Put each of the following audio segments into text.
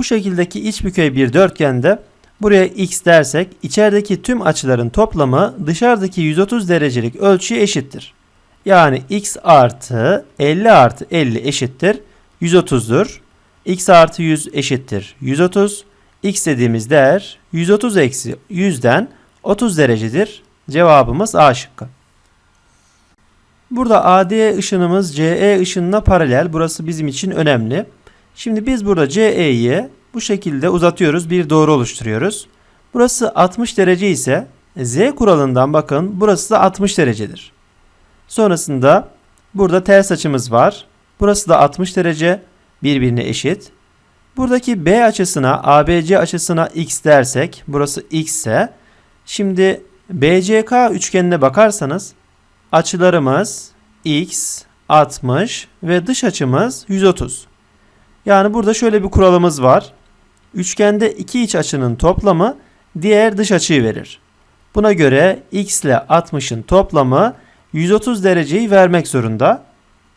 Bu şekildeki iç bükey bir dörtgende buraya x dersek içerideki tüm açıların toplamı dışarıdaki 130 derecelik ölçüye eşittir. Yani x artı 50 artı 50 eşittir 130'dur. x artı 100 eşittir 130. x dediğimiz değer 130 eksi 100'den 30 derecedir. Cevabımız A şıkkı. Burada AD ışınımız CE ışınına paralel. Burası bizim için önemli. Şimdi biz burada CE'yi bu şekilde uzatıyoruz. Bir doğru oluşturuyoruz. Burası 60 derece ise Z kuralından bakın burası da 60 derecedir. Sonrasında burada ters açımız var. Burası da 60 derece birbirine eşit. Buradaki B açısına ABC açısına x dersek burası x ise şimdi BCK üçgenine bakarsanız açılarımız x 60 ve dış açımız 130. Yani burada şöyle bir kuralımız var. Üçgende iki iç açının toplamı diğer dış açıyı verir. Buna göre x ile 60'ın toplamı 130 dereceyi vermek zorunda.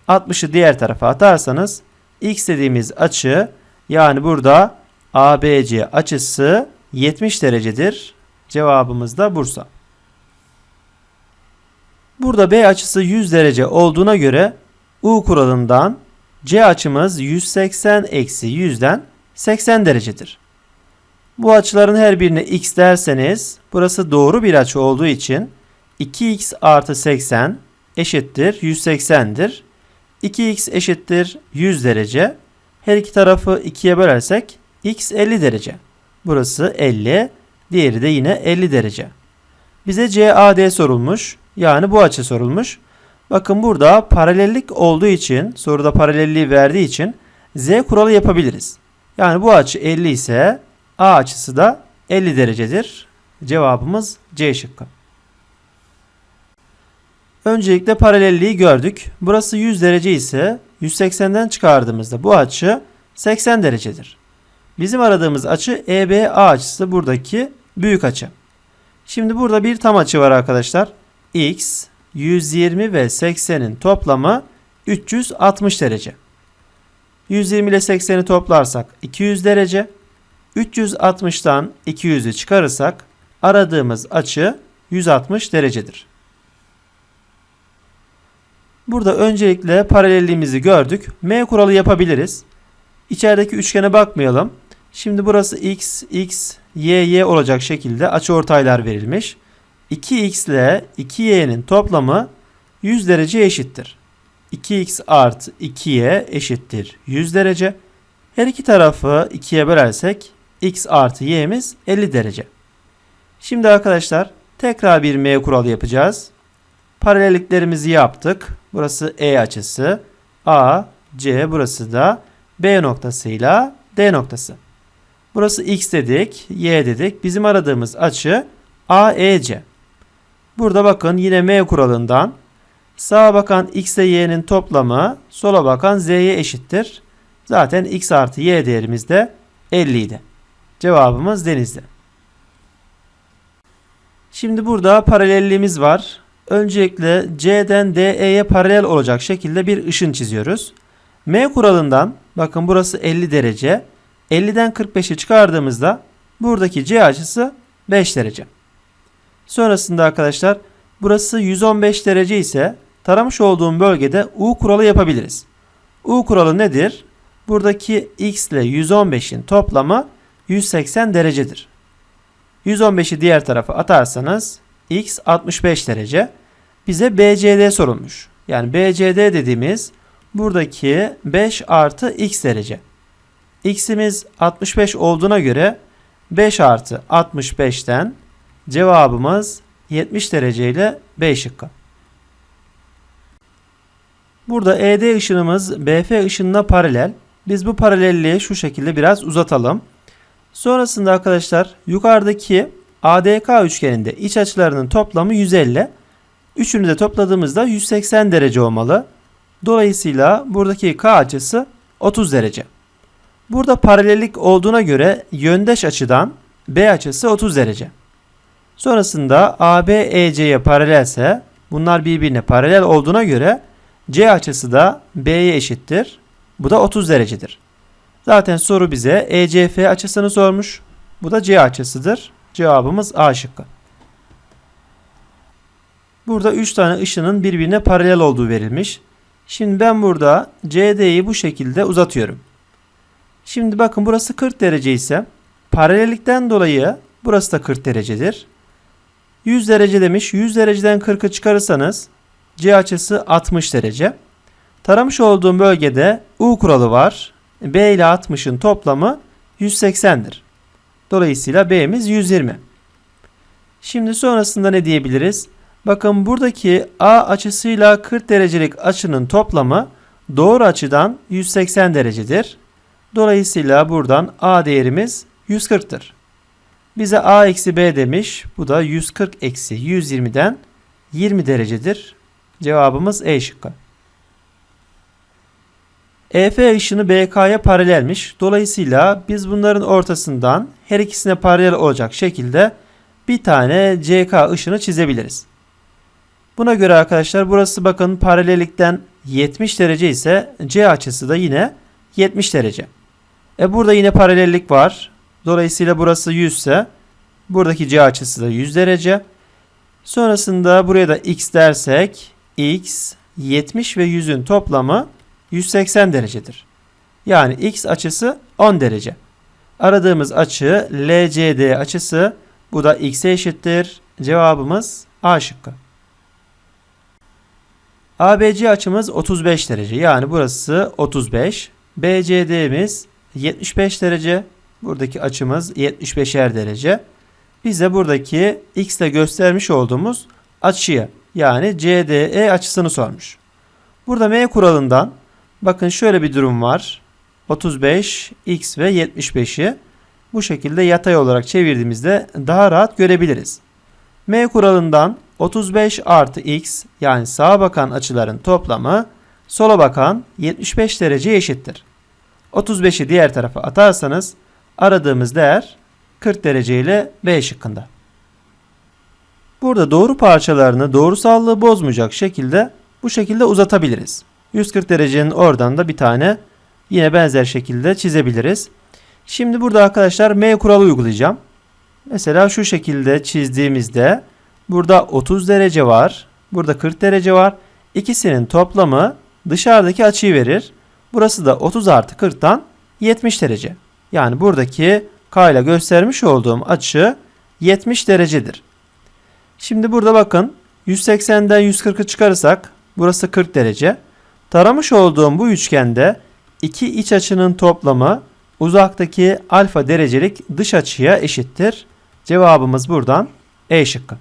60'ı diğer tarafa atarsanız x dediğimiz açı yani burada ABC açısı 70 derecedir. Cevabımız da Bursa. Burada B açısı 100 derece olduğuna göre U kuralından C açımız 180 eksi 100'den 80 derecedir. Bu açıların her birine x derseniz burası doğru bir açı olduğu için 2x artı 80 eşittir 180'dir. 2x eşittir 100 derece. Her iki tarafı 2'ye bölersek x 50 derece. Burası 50, diğeri de yine 50 derece. Bize CAD sorulmuş. Yani bu açı sorulmuş. Bakın burada paralellik olduğu için, soruda paralelliği verdiği için Z kuralı yapabiliriz. Yani bu açı 50 ise A açısı da 50 derecedir. Cevabımız C şıkkı. Öncelikle paralelliği gördük. Burası 100 derece ise 180'den çıkardığımızda bu açı 80 derecedir. Bizim aradığımız açı EBA açısı buradaki büyük açı. Şimdi burada bir tam açı var arkadaşlar. X 120 ve 80'in toplamı 360 derece. 120 ile 80'i toplarsak 200 derece. 360'tan 200'ü çıkarırsak aradığımız açı 160 derecedir. Burada öncelikle paralelliğimizi gördük. M kuralı yapabiliriz. İçerideki üçgene bakmayalım. Şimdi burası x, x, y, y olacak şekilde açıortaylar verilmiş. 2x ile 2y'nin toplamı 100 derece eşittir. 2x artı 2y eşittir 100 derece. Her iki tarafı 2'ye bölersek x artı y'miz 50 derece. Şimdi arkadaşlar tekrar bir m kuralı yapacağız. Paralelliklerimizi yaptık. Burası E açısı. A, C burası da B noktasıyla D noktası. Burası X dedik, Y dedik. Bizim aradığımız açı AEC. Burada bakın yine M kuralından sağa bakan X ile Y'nin toplamı sola bakan Z'ye eşittir. Zaten X artı Y değerimiz de 50 idi. Cevabımız denizde. Şimdi burada paralelliğimiz var. Öncelikle C'den DE'ye paralel olacak şekilde bir ışın çiziyoruz. M kuralından bakın burası 50 derece. 50'den 45'i çıkardığımızda buradaki C açısı 5 derece. Sonrasında arkadaşlar burası 115 derece ise taramış olduğum bölgede U kuralı yapabiliriz. U kuralı nedir? Buradaki x ile 115'in toplamı 180 derecedir. 115'i diğer tarafa atarsanız x 65 derece. Bize BCD sorulmuş. Yani BCD dediğimiz buradaki 5 artı x derece. x'imiz 65 olduğuna göre 5 artı 65'ten cevabımız 70 derece ile B şıkkı. Burada ED ışınımız BF ışınına paralel. Biz bu paralelliği şu şekilde biraz uzatalım. Sonrasında arkadaşlar yukarıdaki ADK üçgeninde iç açılarının toplamı 150. Üçünü de topladığımızda 180 derece olmalı. Dolayısıyla buradaki K açısı 30 derece. Burada paralellik olduğuna göre yöndeş açıdan B açısı 30 derece. Sonrasında AB EC'ye paralelse bunlar birbirine paralel olduğuna göre C açısı da B'ye eşittir. Bu da 30 derecedir. Zaten soru bize ECF açısını sormuş. Bu da C açısıdır. Cevabımız A şıkkı. Burada 3 tane ışının birbirine paralel olduğu verilmiş. Şimdi ben burada CD'yi bu şekilde uzatıyorum. Şimdi bakın burası 40 derece ise paralellikten dolayı burası da 40 derecedir. 100 derece demiş. 100 dereceden 40'ı çıkarırsanız C açısı 60 derece. Taramış olduğum bölgede U kuralı var. B ile 60'ın toplamı 180'dir. Dolayısıyla B'miz 120. Şimdi sonrasında ne diyebiliriz? Bakın buradaki A açısıyla 40 derecelik açının toplamı doğru açıdan 180 derecedir. Dolayısıyla buradan A değerimiz 140'tır. Bize A eksi B demiş. Bu da 140 eksi 120'den 20 derecedir. Cevabımız E şıkkı. EF ışını BK'ya paralelmiş. Dolayısıyla biz bunların ortasından her ikisine paralel olacak şekilde bir tane CK ışını çizebiliriz. Buna göre arkadaşlar burası bakın paralellikten 70 derece ise C açısı da yine 70 derece. E burada yine paralellik var. Dolayısıyla burası 100 ise buradaki C açısı da 100 derece. Sonrasında buraya da x dersek x 70 ve 100'ün toplamı 180 derecedir. Yani x açısı 10 derece. Aradığımız açı LCD açısı bu da x'e eşittir. Cevabımız A şıkkı. ABC açımız 35 derece. Yani burası 35. BCD'miz 75 derece. Buradaki açımız 75'er derece. Bize buradaki x ile göstermiş olduğumuz açıyı yani CDE açısını sormuş. Burada M kuralından bakın şöyle bir durum var. 35, x ve 75'i bu şekilde yatay olarak çevirdiğimizde daha rahat görebiliriz. M kuralından 35 artı x yani sağa bakan açıların toplamı sola bakan 75 dereceye eşittir. 35'i diğer tarafa atarsanız aradığımız değer 40 derece ile B şıkkında. Burada doğru parçalarını doğrusallığı bozmayacak şekilde bu şekilde uzatabiliriz. 140 derecenin oradan da bir tane yine benzer şekilde çizebiliriz. Şimdi burada arkadaşlar M kuralı uygulayacağım. Mesela şu şekilde çizdiğimizde burada 30 derece var. Burada 40 derece var. İkisinin toplamı dışarıdaki açıyı verir. Burası da 30 artı 40'tan 70 derece. Yani buradaki K ile göstermiş olduğum açı 70 derecedir. Şimdi burada bakın 180'den 140'ı çıkarırsak burası 40 derece. Taramış olduğum bu üçgende iki iç açının toplamı uzaktaki alfa derecelik dış açıya eşittir. Cevabımız buradan E şıkkı.